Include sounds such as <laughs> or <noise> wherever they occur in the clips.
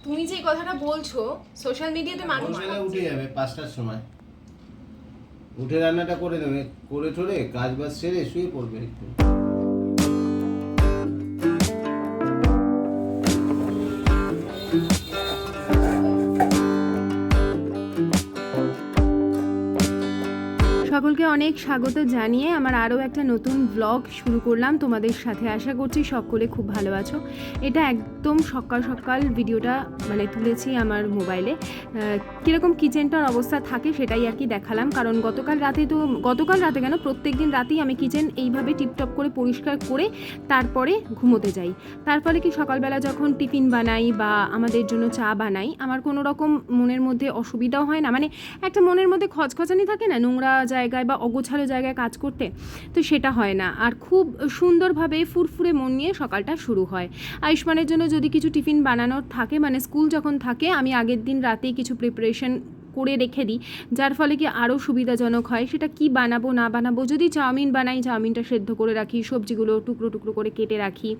তুমি যে কথাটা বলছো সোশ্যাল মিডিয়াতে মানুষ ভোরবেলা উঠে যাবে পাঁচটার সময়। উঠে রান্নাটা করে দেবে করে ঠোরে কাজ বাজ সেরে শুয়ে পড়বে একটু। সকলকে অনেক স্বাগত জানিয়ে আমার আরও একটা নতুন ব্লগ শুরু করলাম। তোমাদের সাথে আশা করছি সকলে খুব ভালো আছো। এটা একদম সকাল সকাল ভিডিওটা মানে তুলেছি আমার মোবাইলে। কীরকম কিচেনটার অবস্থা থাকে সেটাই আর কি দেখালাম। কারণ গতকাল রাতে তো, গতকাল রাতে কেন প্রত্যেক দিন রাতেই আমি কিচেন এইভাবে টিপটপ করে পরিষ্কার করে তারপরে ঘুমোতে যাই। তারপরে কি সকালবেলা যখন টিফিন বানাই বা আমাদের জন্য চা বানাই, আমার কোনো রকম মনের মধ্যে অসুবিধাও হয় না। মানে একটা মনের মধ্যে খচখচানি থাকে না, নোংরা জায়গায় বা অগোছালো জায়গায় কাজ করতে, তো সেটা হয় না। আর খুব সুন্দরভাবে ফুরফুরে মন নিয়ে সকালটা শুরু হয়। আয়ুষ্মানের জন্য যদি কিছু টিফিন বানানোর থাকে মানে স্কুল যখন থাকে, আমি আগের দিন রাতেই কিছু প্রিপারেশন করে রেখে দিই, যার ফলে কি আরও সুবিধাজনক হয়। সেটা কি বানাবো, না বানাবো, যদি চাউমিন বানাই, চাউমিনটা সেদ্ধ করে রাখি, সবজিগুলো টুকরো টুকরো করে কেটে রাখি।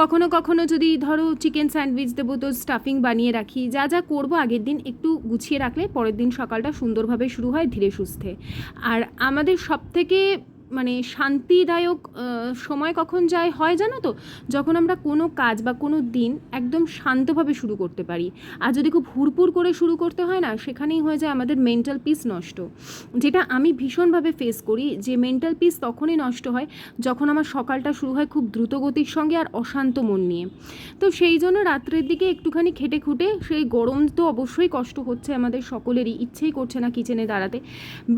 কখনো কখনো যদি ধরো চিকেন স্যান্ডউইচ দেবো, তো স্টাফিং বানিয়ে রাখি। যা যা করব আগের দিন একটু গুছিয়ে রাখলে পরের দিন সকালটা সুন্দরভাবে শুরু হয় ধীরে সুস্থে। আর আমাদের সব থেকে মানে শান্তিদায়ক সময় কখন যায় হয় জানো তো? যখন আমরা কোনো কাজ বা কোনো দিন একদম শান্তভাবে শুরু করতে পারি। আর যদি খুব হুড়পুর করে শুরু করতে হয় না, সেখানেই হয়ে যায় আমাদের মেন্টাল পিস নষ্ট। যেটা আমি ভীষণভাবে ফেস করি যে মেন্টাল পিস তখনই নষ্ট হয় যখন আমার সকালটা শুরু হয় খুব দ্রুত গতির সঙ্গে আর অশান্ত মন নিয়ে। তো সেই জন্য রাত্রের দিকে একটুখানি খেটে খুঁটে সেই গরম তো অবশ্যই কষ্ট হচ্ছে আমাদের সকলেরই, ইচ্ছেই করছে না কিচেনে দাঁড়াতে।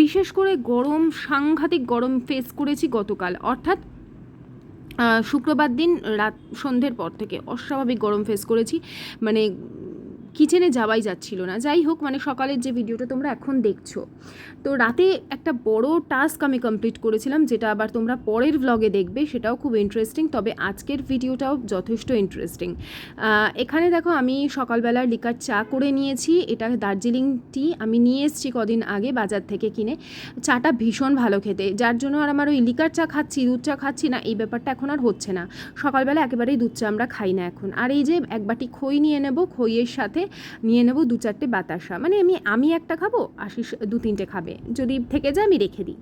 বিশেষ করে গরম, সাংঘাতিক গরম ফেস করেছি গতকাল। অর্থাৎ শুক্রবার দিন রাত সন্ধ্যের পর থেকে অস্বাভাবিক গরম ফেস করেছি। মানে কিচেনে যাওয়াই যাচ্ছিল না। যাই হোক মানে সকালের যে ভিডিওটা তোমরা এখন দেখছ। তো রাতে একটা বড় টাস্ক আমি কমপ্লিট করেছিলাম, যেটা আবার তোমরা পরের ভ্লগে দেখবে, সেটাও খুব ইন্টারেস্টিং তবে আজকের ভিডিওটাও যথেষ্ট ইন্টারেস্টিং এখানে দেখো, আমি সকালবেলা লিকার চা করে নিয়েছি, এটা দার্জিলিং টি আমি নিয়ে এসেছি কদিন আগে বাজার থেকে কিনে। চাটা ভীষণ ভালো খেতে, যার জন্য আর আমার ওই লিকার চা খাচ্ছি, দুধ চা খাচ্ছি না, এই ব্যাপারটা এখন আর হচ্ছে না। সকালবেলা একেবারেই দুধ চা আমরা খাই না এখন। আর এই যে এক বাটি খই নিয়ে নেব, খইয়ের সাথে নিয়ে নেব দু চারটে বাতাসা। মানে আমি আমি একটা খাব আশিস দু তিনটে খাবে। যদি থেকে যায় আমি রেখে দিই।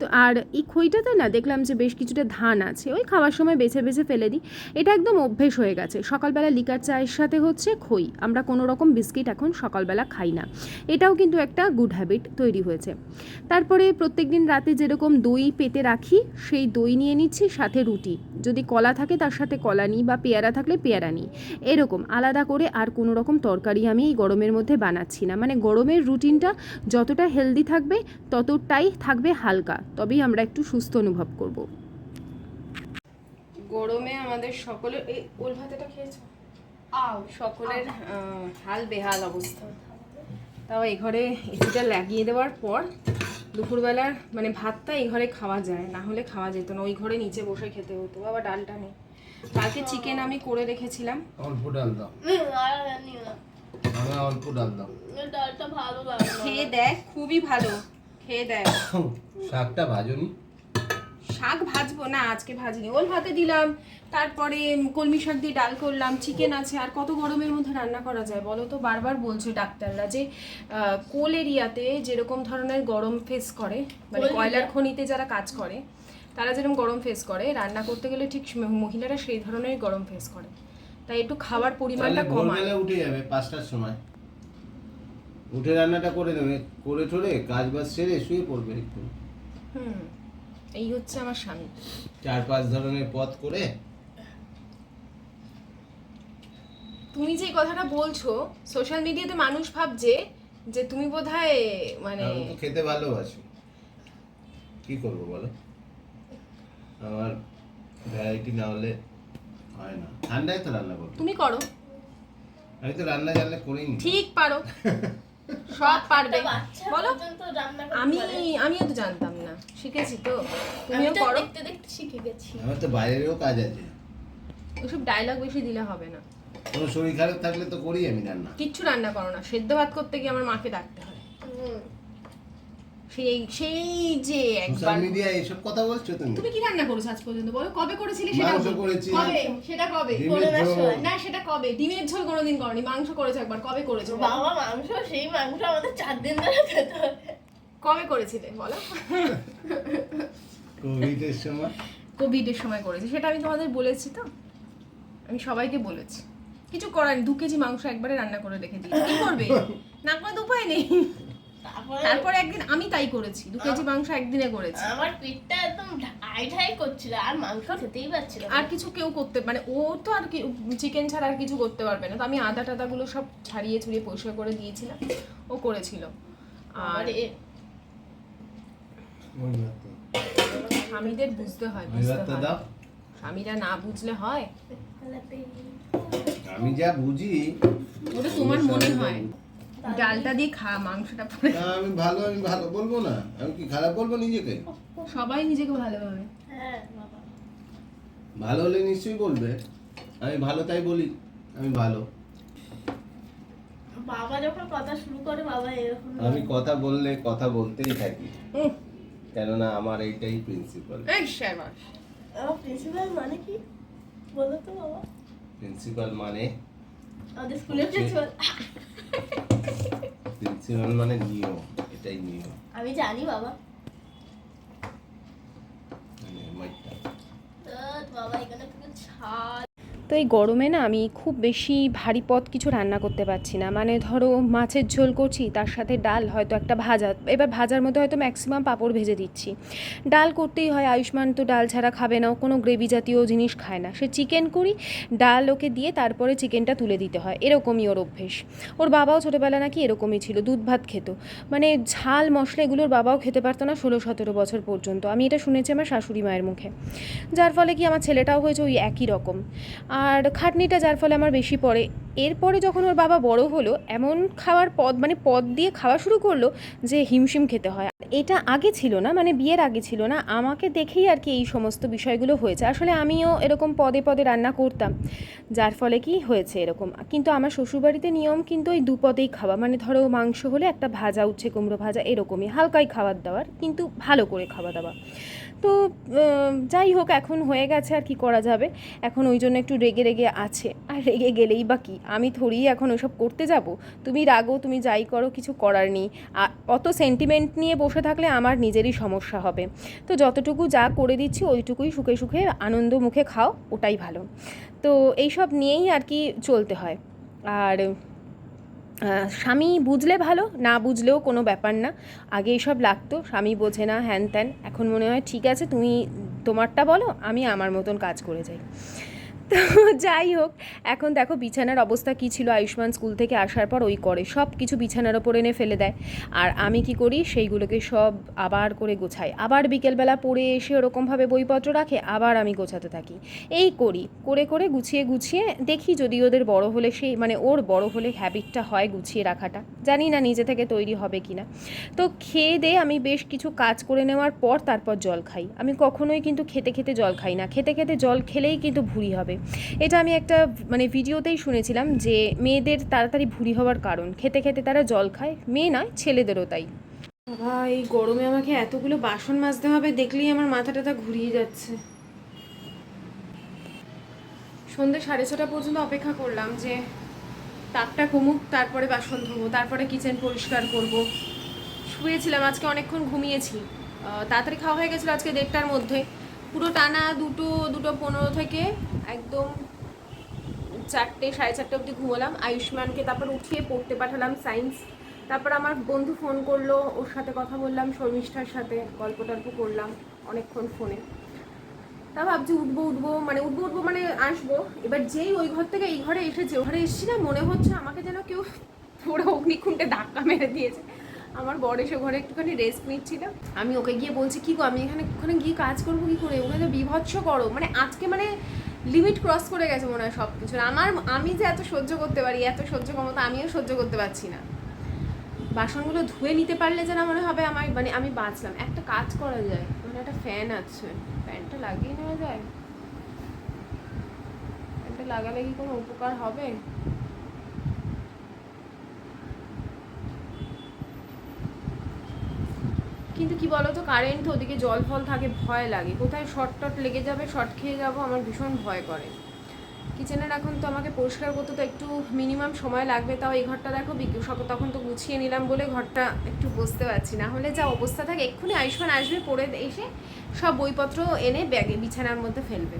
তো আর এই খইটাতে না দেখলাম যে বেশ কিছুটা ধান আছে, ওই খাওয়ার সময় বেছে বেছে ফেলে দিই। এটা একদম অভ্যেস হয়ে গেছে। সকালবেলা লিকার চায়ের সাথে হচ্ছে খই। আমরা কোনো রকম বিস্কিট এখন সকালবেলা খাই না। এটাও কিন্তু একটা গুড হ্যাবিট তৈরি হয়েছে। তারপরে প্রত্যেক দিন রাতে যেরকম দই পেতে রাখি, সেই দই নিয়ে নিচ্ছি, সাথে রুটি। যদি কলা থাকে তার সাথে কলা নিই বা পেয়ারা থাকলে পেয়ারা নিই। এরকম আলাদা করে আর কোনো রকম তরকারি আমি এই গরমের মধ্যে বানাচ্ছি না। মানে গরমের রুটিনটা যতটা হেলদি থাকবে, ততটাই থাকবে হালকা। তবেই আমরা একটু সুস্থ অনুভব করব। গরমে আমাদের সকলের এই ওল ভাতেটা খেয়েছো? আও সকলের হাল বেহাল অবস্থা। তাও এই ঘরে এসিটা লাগিয়ে দেওয়ার পর দুপুরবেলার মানে ভাতটা এই ঘরে খাওয়া যায় না হলে খাওয়া যেত না। ওই ঘরে নিচে বসে খেতে হতো আবার ডালটা নেই। কালকে চিকেন আমি করে রেখেছিলাম। অল্প ডাল দাও। অল্প ডাল দাও। এই ডালটা ভালো লাগে খেয়ে দেখ খুবই ভালো। খেয়ে দেখ। শাকটা ভাজনি? শাক ভাজবো না আজকে ভাজিনি। ওল ভাতে দিলাম তারপরে কলমি শাক দিয়ে ডাল করলাম চিকেন আছে আর কত গরমের মধ্যে রান্না করা যায় বলো তো? বারবার বলছে ডাক্তাররা যে কোল এরিয়াতে যেরকম ধরনের গরম ফেস করে মানে কয়লার খনিতে যারা কাজ করে তারা যেরকম গরম ফেস করে রান্না করতে গেলে ঠিক মহিলারা সেই ধরনের গরম ফেস করে। তাই একটু খাবার পরিমাণটা কমায়। উঠে যাবে পাঁচটার সময়। উঠে রান্নাটা করে নেবে করে ঠোরে কাজ বাজ সেরে শুয়ে পড়বে একটু। হুম এই হচ্ছে আমার স্বামী। চার পাঁচ ধরনের পথ করে। তুমি যে কথাটা বলছো সোশ্যাল মিডিয়াতে মানুষ ভাবছে যে তুমি বোধহয় মানে আমি তো খেতে ভালোবাসি। কি করব বলো? আমার ভ্যারাইটি না হলে হয় না। ঠান্ডায় তো রান্না করব। তুমি করো। আমি তো রান্না জানলে করিনি। ঠিক পারো। <laughs> সব পারবে। বলো। রান্না আমি আমিও তো জানতাম না। শিখেছি তো। তুমিও তো করো। দেখতে দেখতে শিখে গেছি। আমার তো বাইরেরও কাজ আছে। ওসব ডায়লগ বেশি দিলে হবে না। কোনো শরীর খারাপ থাকলে তো করি আমি রান্না। কিচ্ছু রান্না করো না। সেদ্ধ ভাত করতে গিয়ে আমার মাকে ডাকতে হয়। সেই সেই যে একবার মিডিয়ায় এসব কথা বলছো তুমি? তুমি কি রান্না করেছ আজ পর্যন্ত বলো? কবে করেছিলে সেটা মাংস করেছি। কবে? সেটা কবে? করোনার সময়। না সেটা কবে? ডিমের ঝোল কোনোদিন করনি। মাংস করেছ একবার। কবে করেছ বাবা মাংস সেই মাংস আমাদের চার দিন ধরে খেতে কবে করেছিলে বলো? কোভিডের সময়? কোভিডের সময় করেছি। সেটা আমি তোমাদের বলেছি তো। আমি সবাইকে বলেছি। কিছু করার দু কেজি মাংস একবারে রান্না করে রেখে দিই কি করবে? না কোনো তো উপায় নেই। তারপরে একদিন আমি তাই করেছি দু কেজি মাংস একদিনে করেছি। আমার পেটটা একদম ঢাই ঢাই করছিল আর মাংস খেতেই পারছিল আর কিছু কেউ করতে মানে ও তো আর কি চিকেন ছাড়া আর কিছু করতে পারবে না। তো আমি আদা টাদাগুলো সব ছাড়িয়ে ছড়িয়ে পরিষ্কার করে দিয়েছিলাম ও করেছিল। আর। স্বামীদের বুঝতে হয় বুঝতে হয়। দাও। স্বামীরা না বুঝলে হয়। আমি যা বুঝি ওটা তোমার মনে হয়। ডালটা দিয়ে খা মাংসটা পরে। আমি ভালো আমি ভালো বলব না। আমি কি খারাপ বলব নিজেকে? সবাই নিজেকে ভালোভাবে। হ্যাঁ ভালো হলে নিশ্চয়ই বলবে। আমি ভালো তাই বলি আমি ভালো। বাবা যখন কথা শুরু করে বাবা এরকম আমি কথা বললে কথা বলতেই থাকি। কেননা আমার এইটাই প্রিন্সিপাল এই শাবাশ। প্রিন্সিপাল মানে কি? বলো তো বাবা। প্রিন্সিপাল মানে আমাদের স্কুলের প্রিন্সিপাল প্রিন্সিপাল মানে নিয়ম এটাই নিয়ম। আমি জানি বাবা। মানে মাইটা বাবা এখানে ছাল তো এই গরমে না আমি খুব বেশি ভারী পদ কিছু রান্না করতে পারছি না। মানে ধরো মাছের ঝোল করছি, তার সাথে ডাল হয়তো একটা ভাজা। এবার ভাজার মধ্যে হয়তো ম্যাক্সিমাম পাঁপড় ভেজে দিচ্ছি। ডাল করতেই হয়, আয়ুষ্মান তো ডাল ছাড়া খাবে না কোনো গ্রেভি জাতীয় জিনিস খায় না। সে চিকেন করি, ডাল ওকে দিয়ে তারপরে চিকেনটা তুলে দিতে হয়। এরকমই ওর অভ্যেস। ওর বাবাও ছোটোবেলা নাকি এরকমই ছিল, দুধ ভাত খেত। মানে ঝাল মশলা এগুলোর বাবাও খেতে পারতো না ষোলো সতেরো বছর পর্যন্ত। আমি এটা শুনেছি আমার শাশুড়ি মায়ের মুখে। যার ফলে কি আমার ছেলেটাও হয়েছে ওই একই রকম। আর খাটনিটা যার ফলে আমার বেশি পড়ে। এরপরে যখন ওর বাবা বড় হলো, এমন খাওয়ার পদ মানে পদ দিয়ে খাওয়া শুরু করল যে হিমশিম খেতে হয়। এটা আগে ছিল না মানে বিয়ের আগে ছিল না। আমাকে দেখেই আর কি এই সমস্ত বিষয়গুলো হয়েছে। আসলে আমিও এরকম পদে পদে রান্না করতাম, যার ফলে কি হয়েছে এরকম। কিন্তু আমার শ্বশুরবাড়িতে নিয়ম কিন্তু ওই দুপদেই খাওয়া। মানে ধরো মাংস হলে একটা ভাজা, উচ্ছে কুমড়ো ভাজা এরকমই, হালকাই খাবার দাবার কিন্তু ভালো করে খাওয়া দাওয়া। তো যাই হোক, এখন হয়ে গেছে আর কি করা যাবে। এখন ওই জন্য একটু রেগে রেগে আছে। আর রেগে গেলেই বা কি? আমি থোড়ি এখন ওইসব করতে যাব। তুমি রাগো, তুমি যাই করো, কিছু করার নেই। অত সেন্টিমেন্ট নিয়ে বসে থাকলে আমার নিজেরই সমস্যা হবে। তো যতটুকু যা করে দিচ্ছি, ওইটুকুই সুখে সুখে, আনন্দ মুখে খাও, ওটাই ভালো। তো এইসব নিয়েই আর কি চলতে হয়। আর স্বামী বুঝলে ভালো, না বুঝলেও কোনো ব্যাপার না। আগে এইসব লাগতো, স্বামী বোঝে না, হ্যান ত্যান। এখন মনে হয়, ঠিক আছে, তুমি তোমারটা বলো, আমি আমার মতন কাজ করে যাই। তো যাই হোক, এখন দেখো বিছানার অবস্থা কী ছিল আয়ুষ্মান স্কুল থেকে আসার পর ওই করে। সব কিছু বিছানার ওপর এনে ফেলে দেয়। আর আমি কি করি, সেইগুলোকে সব আবার করে গোছাই। আবার বিকেলবেলা পড়ে এসে ওরকমভাবে বইপত্র রাখে, আবার আমি গোছাতে থাকি। এই করি, করে করে গুছিয়ে গুছিয়ে দেখি যদি ওদের বড় হলে সেই মানে ওর বড় হলে হ্যাবিটটা হয় গুছিয়ে রাখাটা। জানি না নিজে থেকে তৈরি হবে কি না তো খেয়ে দিয়ে আমি বেশ কিছু কাজ করে নেওয়ার পর তারপর জল খাই। আমি কখনোই কিন্তু খেতে খেতে জল খাই না। খেতে খেতে জল খেলেই কিন্তু ভুঁড়ি হবে। এটা আমি একটা মানে ভিডিওতেই শুনেছিলাম যে মেয়েদের তাড়াতাড়ি ভুঁড়ি হওয়ার কারণ। খেতে খেতে তারা জল খায়, মেয়ে নয়, ছেলেদেরও তাই। বাবা এই গরমে আমাকে এতগুলো বাসন মাজতে হবে, দেখলেই আমার মাথা টাথা ঘুরিয়ে যাচ্ছে। সন্ধ্যে সাড়ে ছটা পর্যন্ত অপেক্ষা করলাম যে তাপটা কমুক, তারপরে বাসন ধোবো, তারপরে কিচেন পরিষ্কার করব। শুয়েছিলাম, আজকে অনেকক্ষণ ঘুমিয়েছি। তাড়াতাড়ি খাওয়া হয়ে গেছিল আজকে দেড়টার মধ্যে। পুরো টানা দুটো দুটো পনেরো থেকে একদম চারটে, সাড়ে চারটে অবধি ঘুমোলাম। আয়ুষ্মানকে তারপর উঠিয়ে পড়তে পাঠালাম সায়েন্স। তারপর আমার বন্ধু ফোন করল, ওর সাথে কথা বললাম, শর্মিষ্ঠার সাথে গল্প টল্প করলাম অনেকক্ষণ ফোনে। তা ভাবছি উঠবো উঠবো মানে উঠবো উঠবো মানে আসব। এবার যেই ওই ঘর থেকে এই ঘরে এসেছে, ওই ঘরে এসেছি না, মনে হচ্ছে আমাকে যেন কেউ পুরো অগ্নিকুণ্ডে ধাক্কা মেরে দিয়েছে। আমার বর এসে ঘরে একটুখানি রেস্ট নিচ্ছিল। আমি ওকে গিয়ে বলছি, কি গো, আমি এখানে ওখানে গিয়ে কাজ করব কি করে? ওখানে তো বিভৎস করো মানে আজকে মানে লিমিট ক্রস করে গেছে মনে হয় সব কিছুর আমার, আমি যে এত সহ্য করতে পারি, এত সহ্য ক্ষমতা আমিও সহ্য করতে পারছি না। বাসনগুলো ধুয়ে নিতে পারলে যেন মনে হবে আমার মানে আমি বাঁচলাম। একটা কাজ করা যায়। মানে একটা ফ্যান আছে। ফ্যানটা লাগিয়ে নেওয়া যায়? ফ্যানটা লাগালে কি কোনো উপকার হবে? কিন্তু কি বলো তো কারেন্ট ওদিকে জল ফল থাকে, ভয় লাগে। কোথায় শর্ট টট লেগে যাবে শর্ট খেয়ে যাব, আমার ভীষণ ভয় করে। কিচেনের এখন তো আমাকে পরিষ্কার করতে তো একটু মিনিমাম সময় লাগবে, তাও এই ঘরটা দেখো সক- তখন তো গুছিয়ে নিলাম বলে ঘরটা একটু বসতে পারছি না। হলে যা অবস্থা থাকে, এক্ষুনি আয়ুষ্মান আসবে পড়ে এসে সব বইপত্র এনে ব্যাগে বিছানার মধ্যে ফেলবে।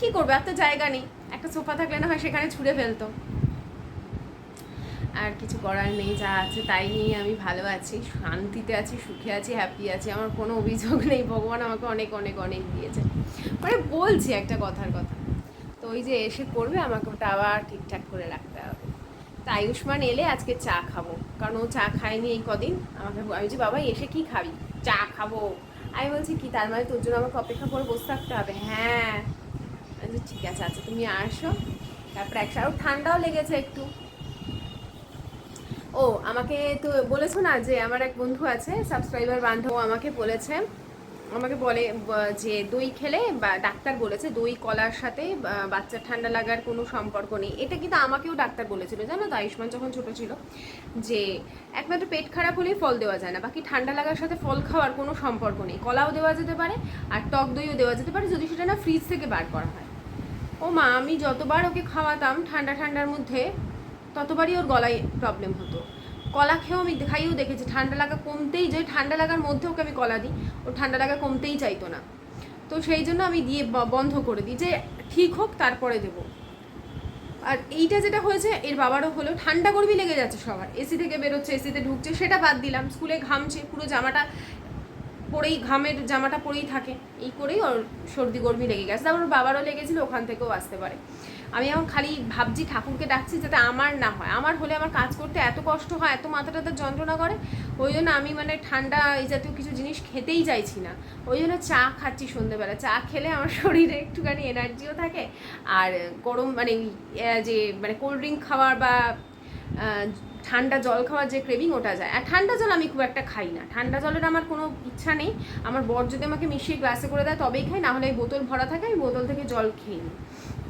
কি করবে আর তো জায়গা নেই। একটা সোফা থাকলে না হয় সেখানে ছুঁড়ে ফেলতো। আর কিছু করার নেই, যা আছে তাই নিয়ে আমি ভালো আছি, শান্তিতে আছি, সুখে আছি হ্যাপি আছি, আমার কোনো অভিযোগ নেই। ভগবান আমাকে অনেক অনেক অনেক দিয়েছে। মানে বলছি একটা কথার কথা। তো ওই যে এসে করবে আমাকে ওটা আবার ঠিকঠাক করে রাখতে হবে। তা আয়ুষ্মান এলে আজকে চা খাব, কারণ ও চা খায়নি এই কদিন। আমাকে আমি যে বাবা, এসে কি খাবি? চা খাব। আমি বলছি, কি, তার মানে তোর জন্য আমাকে অপেক্ষা করে বসে থাকতে হবে? হ্যাঁ। ঠিক আছে আচ্ছা তুমি আসো। তারপরে একসাথে ঠান্ডাও লেগেছে একটু। ও, আমাকে তো বলেছ না যে আমার এক বন্ধু আছে সাবস্ক্রাইবার বান্ধব আমাকে বলেছে, আমাকে বলে যে দই খেলে বা ডাক্তার বলেছে দই কলার সাথে বাচ্চার ঠান্ডা লাগার কোনো সম্পর্ক নেই। এটা কিন্তু আমাকেও ডাক্তার বলেছিল, জানো তো আয়ুষ্মান যখন ছোটো ছিল, যে একমাত্র পেট খারাপ হলেই ফল দেওয়া যায় না, বাকি ঠান্ডা লাগার সাথে ফল খাওয়ার কোনো সম্পর্ক নেই। কলাও দেওয়া যেতে পারে আর টক দইও দেওয়া যেতে পারে যদি সেটা না ফ্রিজ থেকে বার করা হয়। ও মা, আমি যতবার ওকে খাওয়াতাম ঠান্ডা ঠান্ডার মধ্যে ততবারই ওর গলায় প্রবলেম হতো। কলা খেয়েও আমি খাইয়েও দেখেছি, ঠান্ডা লাগা কমতেই যে ঠান্ডা লাগার মধ্যে ওকে আমি কলা দিই ও ঠান্ডা লাগা কমতেই চাইতো না। তো সেই জন্য আমি দিয়ে বন্ধ করে দিই, যে ঠিক হোক তারপরে দেবো। আর এইটা যেটা হয়েছে, এর বাবারও হলো, ঠান্ডা গরমি লেগে যাচ্ছে সবার। এসি থেকে বেরোচ্ছে এসিতে ঢুকছে, সেটা বাদ দিলাম। স্কুলে ঘামছে, পুরো জামাটা পরেই, ঘামের জামাটা পরেই থাকে। এই করেই ওর সর্দি গরমি লেগে গেছে। তারপর ওর বাবারও লেগেছিল, ওখান থেকেও আসতে পারে। আমি এখন খালি ভাবছি ঠাকুরকে ডাকছি যাতে আমার না হয়। আমার হলে আমার কাজ করতে এত কষ্ট হয়, এত মাথা টাথা যন্ত্রণা করে, ওই জন্য আমি মানে ঠান্ডা এই জাতীয় কিছু জিনিস খেতেই চাইছি না। ওই জন্য চা খাচ্ছি সন্ধ্যেবেলা চা খেলে আমার শরীরে একটুখানি এনার্জিও থাকে আর গরম মানে যে মানে কোল্ড ড্রিঙ্ক খাওয়ার বা ঠান্ডা জল খাওয়ার যে ক্রেভিং ওটা যায়। আর ঠান্ডা জল আমি খুব একটা খাই না। ঠান্ডা জলের আমার কোনো ইচ্ছা নেই। আমার বর যদি আমাকে মিশিয়ে গ্লাসে করে দেয় তবেই খাই, না হলে বোতল ভরা থাকে, আমি বোতল থেকে জল খেয়ে নিই।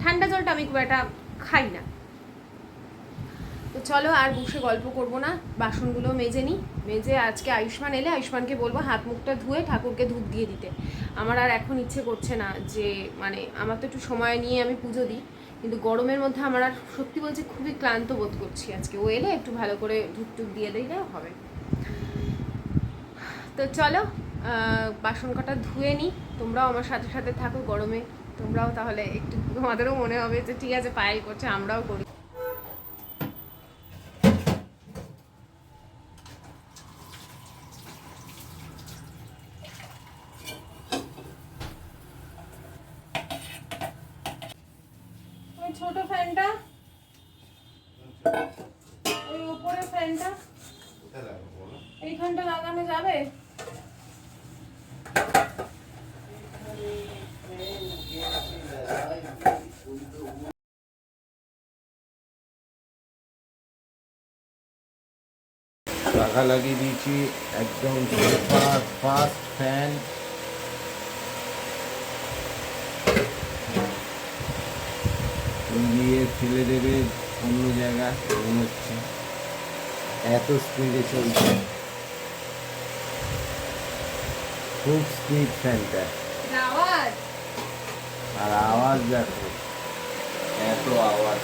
ঠান্ডা জলটা আমি খুব একটা খাই না। তো চলো আর বসে গল্প করব না, বাসনগুলো মেজে নিই মেজে আজকে আয়ুষ্মান এলে আয়ুষ্মানকে বলব হাত মুখটা ধুয়ে ঠাকুরকে ধূপ দিয়ে দিতে। আমার আর এখন ইচ্ছে করছে না যে মানে আমার তো একটু সময় নিয়ে আমি পুজো দিই, কিন্তু গরমের মধ্যে আমার আর সত্যি বলছি খুবই ক্লান্ত বোধ করছি আজকে। ও এলে একটু ভালো করে ধূপ টুপ দিয়ে দিলে হবে। তো চলো বাসন কটা ধুয়ে নিই তোমরাও আমার সাথে সাথে থাকো গরমে। তোমরাও তাহলে একটু তোমাদেরও মনে হবে যে ঠিক আছে পায়েল করছে আমরাও করি। ওই ছোট ফ্যানটা। ওই উপরে ফ্যানটা? এইখানটা লাগানো যাবে? পাখা লাগিয়ে দিয়েছি একদম ফাস্ট ফ্যান দিয়ে ফেলে দেবে অন্য জায়গা মনে হচ্ছে। এত স্পিডে চলছে। খুব স্পিড ফ্যানটা আওয়াজ? আর আওয়াজ দেখো। এত আওয়াজ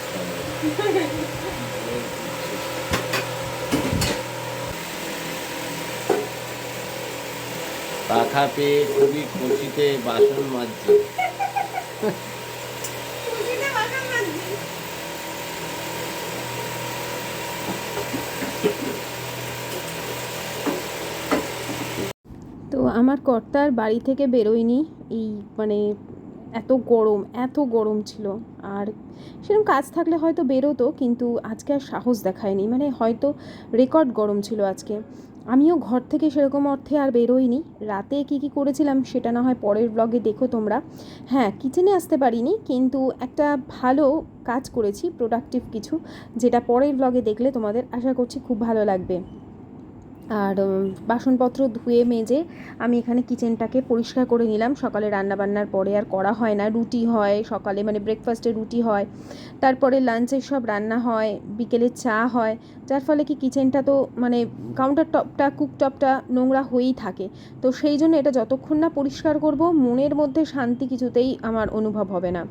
পাখা পেয়ে খুবই খুশিতে বাসন মাজছে। তো আমার কর্তার বাড়ি থেকে বেরোয়নি। এই মানে এত গরম এত গরম ছিল। আর সেরকম কাজ থাকলে হয়তো বেরোতো, কিন্তু আজকে আর সাহস দেখায়নি। মানে হয়তো রেকর্ড গরম ছিল আজকে। আমিও ঘর থেকে সেরকম অর্থে আর বেরোইনি। রাতে কি কি করেছিলাম সেটা না হয় পরের ব্লগে দেখো তোমরা। হ্যাঁ কিচেনে আসতে পারিনি, কিন্তু একটা ভালো কাজ করেছি প্রোডাক্টিভ কিছু, যেটা পরের ব্লগে দেখলে তোমাদের আশা করছি খুব ভালো লাগবে। আর বাসনপত্র ধুয়ে মেজে আমি এখানে কিচেনটাকে পরিষ্কার করে নিলাম। সকালে রান্নাবান্নার পরে আর করা হয় না। রুটি হয়, সকালে মানে ব্রেকফাস্টে রুটি হয়। তারপরে লাঞ্চের সব রান্না হয়, বিকেলে চা হয়। যার ফলে কি কিচেনটা তো মানে কাউন্টার টপটা কুকটপটা নোংরা হয়েই থাকে। তো সেই জন্য এটা যতক্ষণ না পরিষ্কার করব, মনের মধ্যে শান্তি কিছুতেই আমার অনুভব হবে না।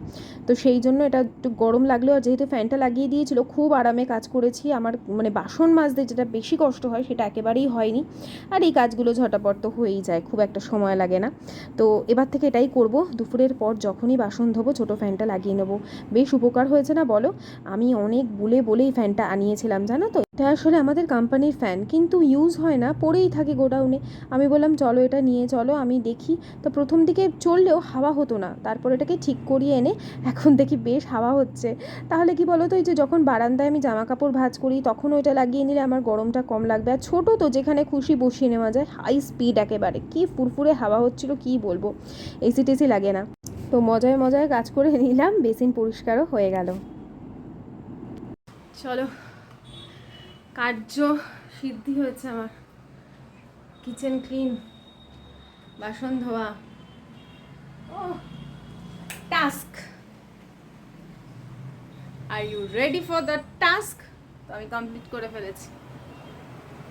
তো সেই জন্য এটা একটু গরম লাগলেও আর যেহেতু ফ্যানটা লাগিয়ে দিয়েছিল, খুব আরামে কাজ করেছি। আমার মানে বাসন মাজতে যেটা বেশি কষ্ট হয়, সেটা একেবারেই হয়নি। আর এই কাজগুলো ঝটাপট তো হয়েই যায়, খুব একটা সময় লাগে না। তো এবার থেকে এটাই করব, দুপুরের পর যখনই বাসন ধোবো, ছোটো ফ্যানটা লাগিয়ে নেব। বেশ উপকার হয়েছে না বলো? আমি অনেক বলে বলেই ফ্যানটা আনিয়েছিলাম, জানো তো? এটা আসলে আমাদের কোম্পানির ফ্যান কিন্তু ইউজ হয় না, পড়েই থাকে গোডাউনে। আমি বললাম, চলো এটা নিয়ে চলো, আমি দেখি। তো প্রথম দিকে চললেও হাওয়া হতো না, তারপর এটাকে ঠিক করিয়ে এনে এখন দেখি বেশ হাওয়া হচ্ছে। তাহলে কি বলো তো এই যে যখন বারান্দায় আমি জামা কাপড় ভাঁজ করি তখন ওইটা লাগিয়ে নিলে আমার গরমটা কম লাগবে। আর ছোটো তো, যেখানে খুশি বসিয়ে নেওয়া যায় হাই স্পিড একেবারে। কি ফুরফুরে হাওয়া হচ্ছিল, কি বলব? এসি টেসি লাগে না। তো মজায় মজায় কাজ করে নিলাম, বেসিন পরিষ্কারও হয়ে গেল। চলো কার্য সিদ্ধি হয়েছে আমার। কিচেন ক্লিন বাসন ধোয়া। ও task are you ready for the task তো আমি কমপ্লিট করে ফেলেছি।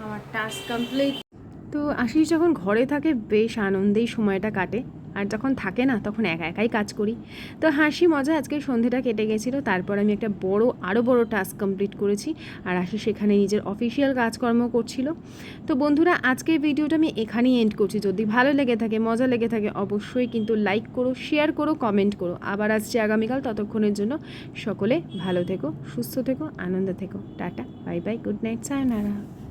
আমার টাস্ক কমপ্লিট তো আশিস যখন ঘরে থাকে, বেশ আনন্দেই সময়টা কাটে। আর যখন থাকে না, তখন একা একাই কাজ করি। তো হাসি, মজা আজকে সন্ধেটা কেটে গেছিল। তারপর আমি একটা বড় আরও বড় টাস্ক কমপ্লিট করেছি আর আশিস সেখানে নিজের অফিসিয়াল কাজকর্ম করছিল। তো বন্ধুরা, আজকের ভিডিওটা আমি এখানেই এন্ড করছি। যদি ভালো লেগে থাকে, মজা লেগে থাকে, অবশ্যই কিন্তু লাইক করো শেয়ার করো কমেন্ট করো। আবার আসছি আগামীকাল ততক্ষণের জন্য। সকলে ভালো থেকো, সুস্থ থেকো, আনন্দ থেকো। Tata bye bye good night sayonara